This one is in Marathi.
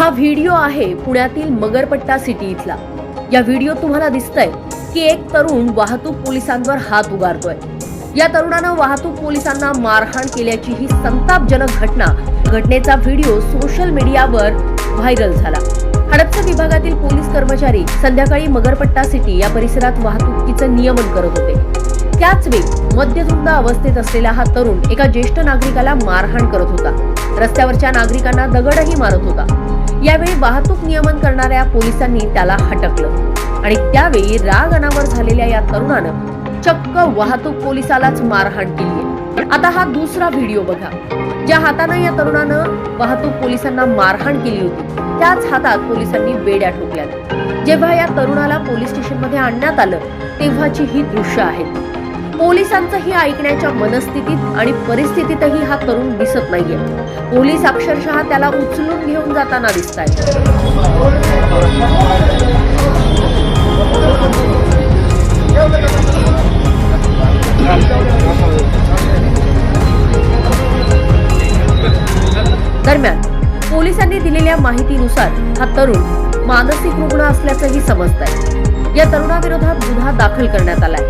हा व्हिडिओ आहे पुण्यातील मगरपट्टा सिटी इथला. या व्हिडिओ तुम्हाला दिसतंय की एक तरुण वाहतूक पोलिसांवर हात उगारतोय. या तरुणानं वाहतूक पोलिसांना मारहाण केल्याची ही संतापजनक घटना घटनेचा व्हिडिओ सोशल मीडियावर व्हायरल झाला. हडपसर विभागातील पोलीस कर्मचारी संध्याकाळी मगरपट्टा सिटी या परिसरात वाहतुकीचं नियमन करत होते. त्याच वेळी मद्यधुंद अवस्थेत असलेला हा तरुण एका ज्येष्ठ नागरिकाला मारहाण करत होता. रस्त्यावरच्या नागरिकांना दगडही मारत होता. यावेळी वाहतूक नियमन करणाऱ्या पोलिसांनी त्याला हटकलं. आणि त्यावेळी राग अनावर झालेल्या या तरुणानं चक्क वाहतूक पोलिसालाच मारहाण केली आता हा दुसरा व्हिडिओ बघा. ज्या हातानं या तरुणानं वाहतूक पोलिसांना मारहाण केली होती त्याच हातात पोलिसांनी बेड्या ठोकल्या जेव्हा या तरुणाला पोलीस स्टेशनमध्ये आणण्यात आलं तेव्हाची ही दृश्य आहेत पोलिसांचंही ऐकण्याच्या मनस्थितीत आणि परिस्थितीतही हा तरुण दिसत नाहीये. पोलीस अक्षरशः त्याला उचलून घेऊन जाताना दिसत दरम्यान पोलिसांनी दिलेल्या माहितीनुसार हा तरुण मानसिक रुग्ण असल्याचंही समजत आहे या तरुणाविरोधात गुन्हा दाखल करण्यात आलाय.